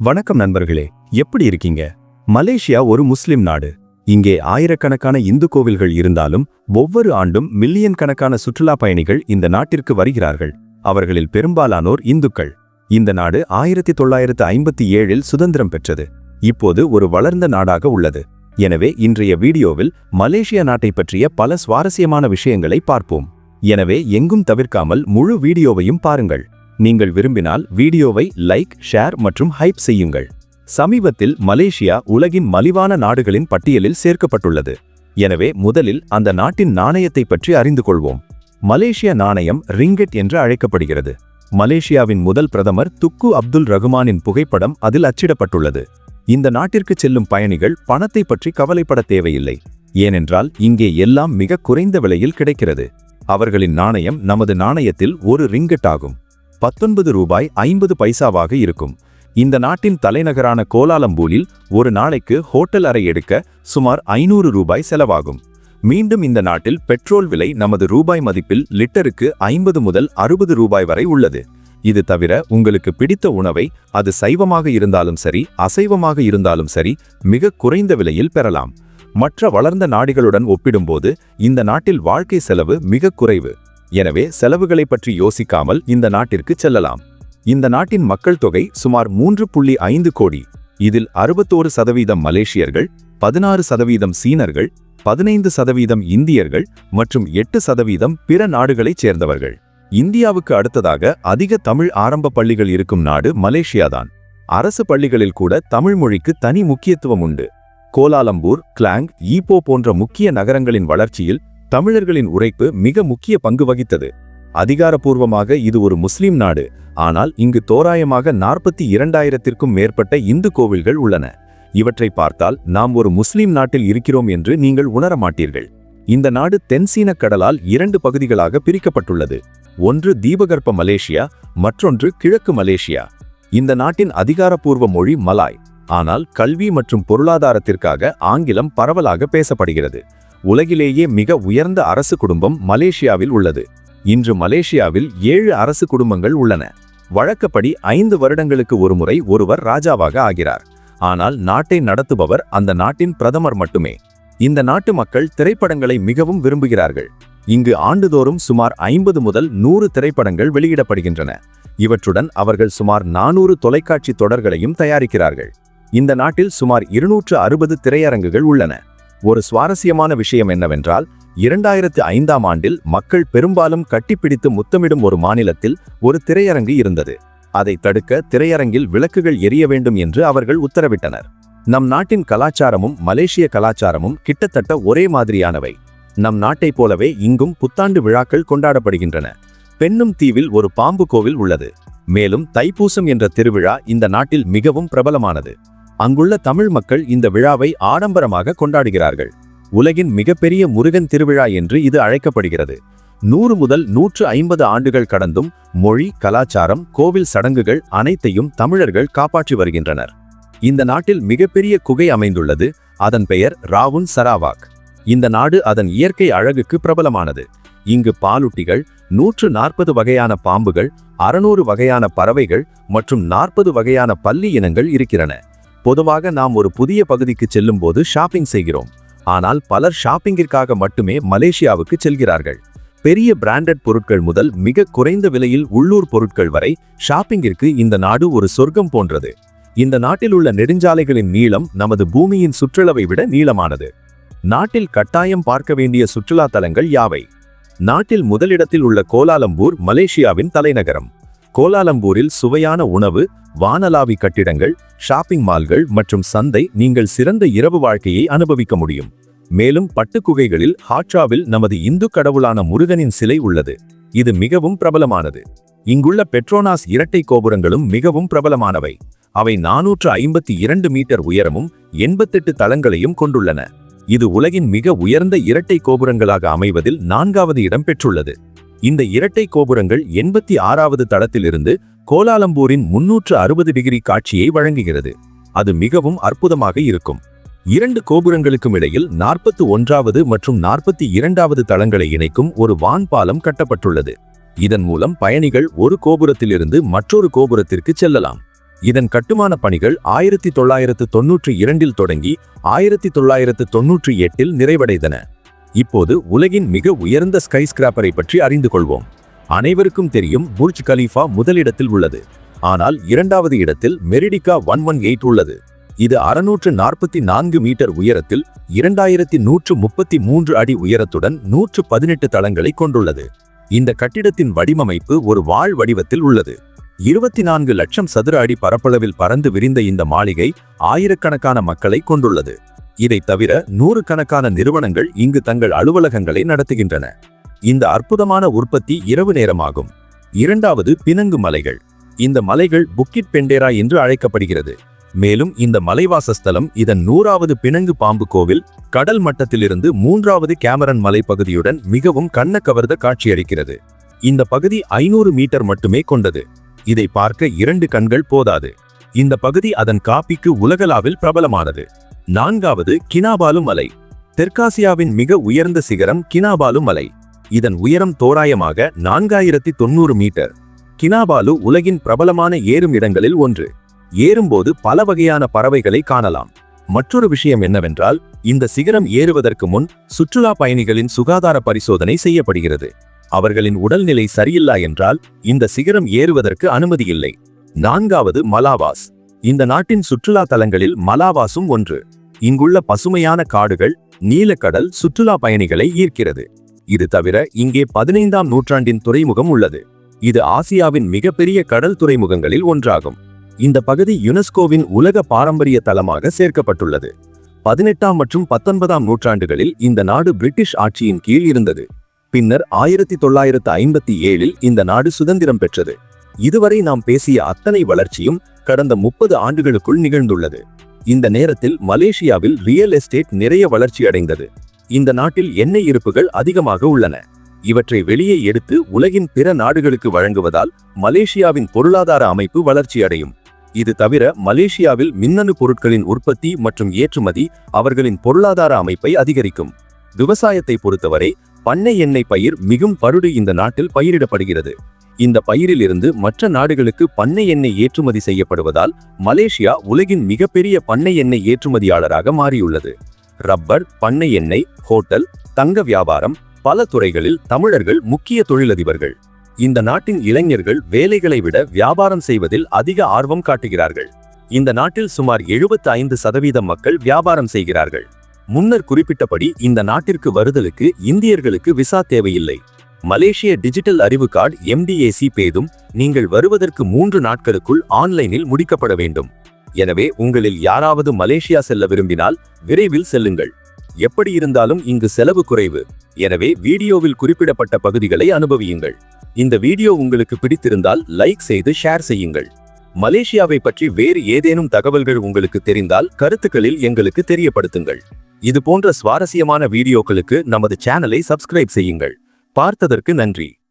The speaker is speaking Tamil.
வணக்கம் நண்பர்களே எப்படி இருக்கீங்க? மலேசியா ஒரு முஸ்லிம் நாடு. இங்கே ஆயிரக்கணக்கான இந்து கோவில்கள் இருந்தாலும் ஒவ்வொரு ஆண்டும் மில்லியன் கணக்கான சுற்றுலா பயணிகள் இந்த நாட்டிற்கு வருகிறார்கள். அவர்களில் பெரும்பாலானோர் இந்துக்கள். இந்த நாடு ஆயிரத்தி தொள்ளாயிரத்து ஐம்பத்தி ஏழில் சுதந்திரம் பெற்றது. இப்போது ஒரு வளர்ந்த நாடாக உள்ளது. எனவே இன்றைய வீடியோவில் மலேசியா நாட்டை பற்றிய பல சுவாரஸ்யமான விஷயங்களை பார்ப்போம். எனவே எங்கும் தவிர்க்காமல் முழு வீடியோவையும் பாருங்கள். நீங்கள் விரும்பினால் வீடியோவை லைக் ஷேர் மற்றும் ஹைப் செய்யுங்கள். சமீபத்தில் மலேசியா உலகின் மலிவான நாடுகளின் பட்டியலில் சேர்க்கப்பட்டுள்ளது. எனவே முதலில் அந்த நாட்டின் நாணயத்தை பற்றி அறிந்து கொள்வோம். மலேசிய நாணயம் ரிங்கெட் என்று அழைக்கப்படுகிறது. மலேசியாவின் முதல் பிரதமர் துக்கு அப்துல் ரகுமானின் புகைப்படம் அதில் அச்சிடப்பட்டுள்ளது. இந்த நாட்டிற்கு செல்லும் பயணிகள் பணத்தை பற்றி கவலைப்பட தேவையில்லை. ஏனென்றால் இங்கே எல்லாம் மிக குறைந்த விலையில் கிடைக்கிறது. அவர்களின் நாணயம் நமது நாணயத்தில் ஒரு ரிங்கெட் ஆகும். பத்தொன்பது ரூபாய் ஐம்பது பைசாவாக இருக்கும். இந்த நாட்டின் தலைநகரான கோலாலம்பூரில் ஒரு நாளைக்கு ஹோட்டல் அறை எடுக்க சுமார் ஐநூறு ரூபாய் செலவாகும். மீண்டும் இந்த நாட்டில் பெட்ரோல் விலை நமது ரூபாய் மதிப்பில் லிட்டருக்கு ஐம்பது முதல் அறுபது ரூபாய் வரை உள்ளது. இது தவிர உங்களுக்கு பிடித்த உணவை அது சைவமாக இருந்தாலும் சரி அசைவமாக இருந்தாலும் சரி மிக குறைந்த விலையில் பெறலாம். மற்ற வளர்ந்த நாடுகளுடன் ஒப்பிடும்போது இந்த நாட்டில் வாழ்க்கை செலவு மிக குறைவு. எனவே செலவுகளை பற்றி யோசிக்காமல் இந்த நாட்டிற்கு செல்லலாம். இந்த நாட்டின் மக்கள் தொகை சுமார் மூன்று புள்ளி ஐந்து கோடி. இதில் அறுபத்தோரு சதவீதம் மலேசியர்கள் பதினாறு சதவீதம் சீனர்கள் பதினைந்து சதவீதம் இந்தியர்கள் மற்றும் எட்டு சதவீதம் பிற நாடுகளைச் சேர்ந்தவர்கள். இந்தியாவுக்கு அடுத்ததாக அதிக தமிழ் ஆரம்ப பள்ளிகள் இருக்கும் நாடு மலேசியாதான். அரசு பள்ளிகளில் கூட தமிழ் மொழிக்கு தனி முக்கியத்துவம் உண்டு. கோலாலம்பூர் கிளாங் ஈப்போ போன்ற முக்கிய நகரங்களின் வளர்ச்சியில் தமிழர்களின் உழைப்பு மிக முக்கிய பங்கு வகித்தது. அதிகாரப்பூர்வமாக இது ஒரு முஸ்லிம் நாடு ஆனால் இங்கு தோராயமாக நாற்பத்தி இரண்டாயிரத்திற்கும் மேற்பட்ட இந்து கோவில்கள் உள்ளன. இவற்றை பார்த்தால் நாம் ஒரு முஸ்லிம் நாட்டில் இருக்கிறோம் என்று நீங்கள் உணர மாட்டீர்கள். இந்த நாடு தென்சீன கடலால் இரண்டு பகுதிகளாக பிரிக்கப்பட்டுள்ளது. ஒன்று தீபகற்ப மலேசியா மற்றொன்று கிழக்கு மலேசியா. இந்த நாட்டின் அதிகாரப்பூர்வ மொழி மலாய் ஆனால் கல்வி மற்றும் பொருளாதாரத்திற்காக ஆங்கிலம் பரவலாக பேசப்படுகிறது. உலகிலேயே மிக உயர்ந்த அரசு குடும்பம் மலேசியாவில் உள்ளது. இன்று மலேசியாவில் ஏழு அரசு குடும்பங்கள் உள்ளன. வழக்கப்படி ஐந்து வருடங்களுக்கு ஒருமுறை ஒருவர் ராஜாவாக ஆகிறார். ஆனால் நாட்டை நடத்துபவர் அந்த நாட்டின் பிரதமர் மட்டுமே. இந்த நாட்டு மக்கள் திரைப்படங்களை மிகவும் விரும்புகிறார்கள். இங்கு ஆண்டுதோறும் சுமார் ஐம்பது முதல் நூறு திரைப்படங்கள் வெளியிடப்படுகின்றன. இவற்றுடன் அவர்கள் சுமார் நானூறு தொலைக்காட்சி தொடர்களையும் தயாரிக்கிறார்கள். இந்த நாட்டில் சுமார் இருநூற்று அறுபது திரையரங்குகள் உள்ளன. ஒரு சுவாரஸ்யமான விஷயம் என்னவென்றால் இரண்டாயிரத்து ஐந்தாம் ஆண்டில் மக்கள் பெரும்பாலும் கட்டிப்பிடித்து முத்தமிடும் ஒரு மாநிலத்தில் ஒரு திரையரங்கு இருந்தது. அதை தடுக்க திரையரங்கில் விளக்குகள் எரிய வேண்டும் என்று அவர்கள் உத்தரவிட்டனர். நம் நாட்டின் கலாச்சாரமும் மலேசிய கலாச்சாரமும் கிட்டத்தட்ட ஒரே மாதிரியானவை. நம் நாட்டைப் போலவே இங்கும் புத்தாண்டு விழாக்கள் கொண்டாடப்படுகின்றன. பெண்ணும் தீவில் ஒரு பாம்பு கோவில் உள்ளது. மேலும் தைப்பூசம் என்ற திருவிழா இந்த நாட்டில் மிகவும் பிரபலமானது. அங்குள்ள தமிழ் மக்கள் இந்த விழாவை ஆடம்பரமாக கொண்டாடுகிறார்கள். உலகின் மிகப்பெரிய முருகன் திருவிழா என்று இது அழைக்கப்படுகிறது. நூறு முதல் நூற்று ஐம்பது ஆண்டுகள் கடந்தும் மொழி கலாச்சாரம் கோவில் சடங்குகள் அனைத்தையும் தமிழர்கள் காப்பாற்றி வருகின்றனர். இந்த நாட்டில் மிகப்பெரிய குகை அமைந்துள்ளது. அதன் பெயர் ராவுன் சராவாக். இந்த நாடு அதன் இயற்கை அழகுக்கு பிரபலமானது. இங்கு பாலுட்டிகள் நூற்று நாற்பது வகையான பாம்புகள் அறுநூறு வகையான பறவைகள் மற்றும் நாற்பது வகையான பல்லி இனங்கள் இருக்கிறன. பொதுவாக நாம் ஒரு புதிய பகுதிக்கு செல்லும்போது ஷாப்பிங் செய்கிறோம். ஆனால் பலர் ஷாப்பிங்கிற்காக மட்டுமே மலேசியாவுக்கு செல்கிறார்கள். பெரிய பிராண்டட் பொருட்கள் முதல் மிக குறைந்த விலையில் உள்ளூர் பொருட்கள் வரை ஷாப்பிங்கிற்கு இந்த நாடு ஒரு சொர்க்கம் போன்றது. இந்த நாட்டில் உள்ள நெடுஞ்சாலைகளின் நீளம் நமது பூமியின் சுற்றளவை விட நீளமானது. நாட்டில் கட்டாயம் பார்க்க வேண்டிய சுற்றுலா தலங்கள் யாவை? நாட்டில் முதலிடத்தில் உள்ள கோலாலம்பூர் மலேசியாவின் தலைநகரம். கோலாலம்பூரில் சுவையான உணவு வானலாவி கட்டிடங்கள் ஷாப்பிங் மால்கள் மற்றும் சந்தை நீங்கள் சிறந்த இரவு வாழ்க்கையை அனுபவிக்க முடியும். மேலும் பட்டுக்குகைகளில் ஹாட்ராவில் நமது இந்து கடவுளான முருகனின் சிலை உள்ளது. இது மிகவும் பிரபலமானது. இங்குள்ள பெட்ரோனாஸ் இரட்டை கோபுரங்களும் மிகவும் பிரபலமானவை. அவை நானூற்று ஐம்பத்தி இரண்டு மீட்டர் உயரமும் எண்பத்தெட்டு தளங்களையும் கொண்டுள்ளன. இது உலகின் மிக உயர்ந்த இரட்டை கோபுரங்களாக அமைவதில் நான்காவது இடம் பெற்றுள்ளது. இந்த இரட்டை கோபுரங்கள் எண்பத்தி ஆறாவது தளத்திலிருந்து கோலாலம்பூரின் முன்னூற்று அறுபது டிகிரி காட்சியை வழங்குகிறது. அது மிகவும் அற்புதமாக இருக்கும். இரண்டு கோபுரங்களுக்கும் இடையில் நாற்பத்து ஒன்றாவது மற்றும் நாற்பத்தி இரண்டாவது தளங்களை இணைக்கும் ஒரு வான் பாலம் கட்டப்பட்டுள்ளது. இதன் மூலம் பயணிகள் ஒரு கோபுரத்திலிருந்து மற்றொரு கோபுரத்திற்கு செல்லலாம். இதன் கட்டுமான பணிகள் ஆயிரத்தி தொள்ளாயிரத்து தொன்னூற்றி இரண்டில் தொடங்கி ஆயிரத்தி தொள்ளாயிரத்து தொன்னூற்றி எட்டில் நிறைவடைந்தன. இப்போது உலகின் மிக உயர்ந்த ஸ்கை ஸ்கிராப்பரை பற்றி அறிந்து கொள்வோம். அனைவருக்கும் தெரியும் புர்ஜ் கலீஃபா முதலிடத்தில் உள்ளது. ஆனால் இரண்டாவது இடத்தில் மெரிடிகா ஒன் ஒன் எயிட் உள்ளது. இது அறுநூற்று நாற்பத்தி நான்கு மீட்டர் உயரத்தில் இரண்டாயிரத்தி நூற்று முப்பத்தி மூன்று அடி உயரத்துடன் நூற்று பதினெட்டு தளங்களை கொண்டுள்ளது. இந்த கட்டிடத்தின் வடிவமைப்பு ஒரு வாழ் வடிவத்தில் உள்ளது. இருபத்தி நான்கு லட்சம் சதுர அடி பரப்பளவில் பறந்து விரிந்த இந்த மாளிகை ஆயிரக்கணக்கான மக்களை கொண்டுள்ளது. இதை தவிர நூறுக்கணக்கான நிறுவனங்கள் இங்கு தங்கள் அலுவலகங்களை நடத்துகின்றன. இந்த அற்புதமான உற்பத்தி இரவு நேரமாகும். இரண்டாவது பினங்கு மலைகள். இந்த மலைகள் புக்கிட் பெண்டேரா என்று அழைக்கப்படுகிறது. மேலும் இந்த மலைவாசஸ்தலம் இதன் நூறாவது பிணங்கு பாம்பு கோவில் கடல் மட்டத்திலிருந்து மூன்றாவது கேமரன் மலைப்பகுதியுடன் மிகவும் கண்ண கவர்ந்த காட்சியளிக்கிறது. இந்த பகுதி ஐநூறு மீட்டர் மட்டுமே கொண்டது. இதை பார்க்க இரண்டு கண்கள் போதாது. இந்த பகுதி அதன் காப்பிக்கு உலகளாவில் பிரபலமானது. நான்காவது கினாபாலு மலை. தெற்காசியாவின் மிக உயர்ந்த சிகரம் கினாபாலு மலை. இதன் உயரம் தோராயமாக நான்காயிரத்தி தொண்ணூறு மீட்டர். கினாபாலு உலகின் பிரபலமான ஏறும் இடங்களில் ஒன்று. ஏறும்போது பல வகையான பறவைகளை காணலாம். மற்றொரு விஷயம் என்னவென்றால் இந்த சிகரம் ஏறுவதற்கு முன் சுற்றுலா பயணிகளின் சுகாதார பரிசோதனை செய்யப்படுகிறது. அவர்களின் உடல்நிலை சரியில்லா என்றால் இந்த சிகரம் ஏறுவதற்கு அனுமதி இல்லை. நான்காவது மலாவாஸ். இந்த நாட்டின் சுற்றுலா தலங்களில் மலாவாசும் ஒன்று. இங்குள்ள பசுமையான காடுகள் நீலக்கடல் சுற்றுலா பயணிகளை ஈர்க்கிறது. இது தவிர இங்கே பதினைந்தாம் நூற்றாண்டின் துறைமுகம் உள்ளது. இது ஆசியாவின் மிகப்பெரிய கடல் துறைமுகங்களில் ஒன்றாகும். இந்த பகுதி யுனெஸ்கோவின் உலக பாரம்பரிய தலமாக சேர்க்கப்பட்டுள்ளது. பதினெட்டாம் மற்றும் பத்தொன்பதாம் நூற்றாண்டுகளில் இந்த நாடு பிரிட்டிஷ் ஆட்சியின் கீழ் இருந்தது. பின்னர் ஆயிரத்தி தொள்ளாயிரத்து ஐம்பத்தி ஏழில் இந்த நாடு சுதந்திரம் பெற்றது. இதுவரை நாம் பேசிய அத்தனை வளர்ச்சியும் கடந்த முப்பது ஆண்டுகளுக்குள் நிகழ்ந்துள்ளது. இந்த நேரத்தில் மலேசியாவில் ரியல் எஸ்டேட் நிறைய வளர்ச்சி அடைந்தது. இந்த நாட்டில் எண்ணெய் இருப்புகள் அதிகமாக உள்ளன. இவற்றை வெளியே எடுத்து உலகின் பிற நாடுகளுக்கு வழங்குவதால் மலேசியாவின் பொருளாதார அமைப்பு வளர்ச்சியடையும் இது தவிர மலேசியாவில் மின்னணு பொருட்களின் உற்பத்தி மற்றும் ஏற்றுமதி அவர்களின் பொருளாதார அமைப்பை அதிகரிக்கும். விவசாயத்தை பொறுத்தவரை பண்ணை எண்ணெய் பயிர் மிகும் பருடு இந்த நாட்டில் பயிரிடப்படுகிறது. இந்த பயிரிலிருந்து மற்ற நாடுகளுக்கு பண்ணை எண்ணெய் ஏற்றுமதி செய்யப்படுவதால் மலேசியா உலகின் மிகப்பெரிய பண்ணை எண்ணெய் ஏற்றுமதியாளராக மாறியுள்ளது. ரப்பர் பண்ணை எண்ணெய் ஹோட்டல் தங்க வியாபாரம் பல துறைகளில் தமிழர்கள் முக்கிய தொழிலதிபர்கள். இந்த நாட்டின் இளைஞர்கள் வேலைகளை விட வியாபாரம் செய்வதில் அதிக ஆர்வம் காட்டுகிறார்கள். இந்த நாட்டில் சுமார் எழுபத்தி ஐந்து சதவீதம் மக்கள் வியாபாரம் செய்கிறார்கள். முன்னர் குறிப்பிட்டபடி இந்த நாட்டிற்கு வருதலுக்கு இந்தியர்களுக்கு விசா தேவையில்லை. மலேசிய டிஜிட்டல் அறிவு கார்டு எம்டிஏசி பேதும் நீங்கள் வருவதற்கு மூன்று நாட்களுக்குள் ஆன்லைனில் முடிக்கப்பட வேண்டும். எனவே உங்களில் யாராவது மலேசியா செல்ல விரும்பினால் விரைவில் செல்லுங்கள். எப்படி இருந்தாலும் இங்கு செலவு குறைவு. எனவே வீடியோவில் குறிப்பிடப்பட்ட பகுதிகளை அனுபவியுங்கள். இந்த வீடியோ உங்களுக்கு பிடித்திருந்தால் லைக் செய்து ஷேர் செய்யுங்கள். மலேசியாவை பற்றி வேறு ஏதேனும் தகவல்கள் உங்களுக்கு தெரிந்தால் கருத்துக்களில் எங்களுக்கு தெரியப்படுத்துங்கள். இது போன்ற சுவாரஸ்யமான வீடியோக்களுக்கு நமது சேனலை சப்ஸ்கிரைப் செய்யுங்கள். பார்த்ததற்கு நன்றி.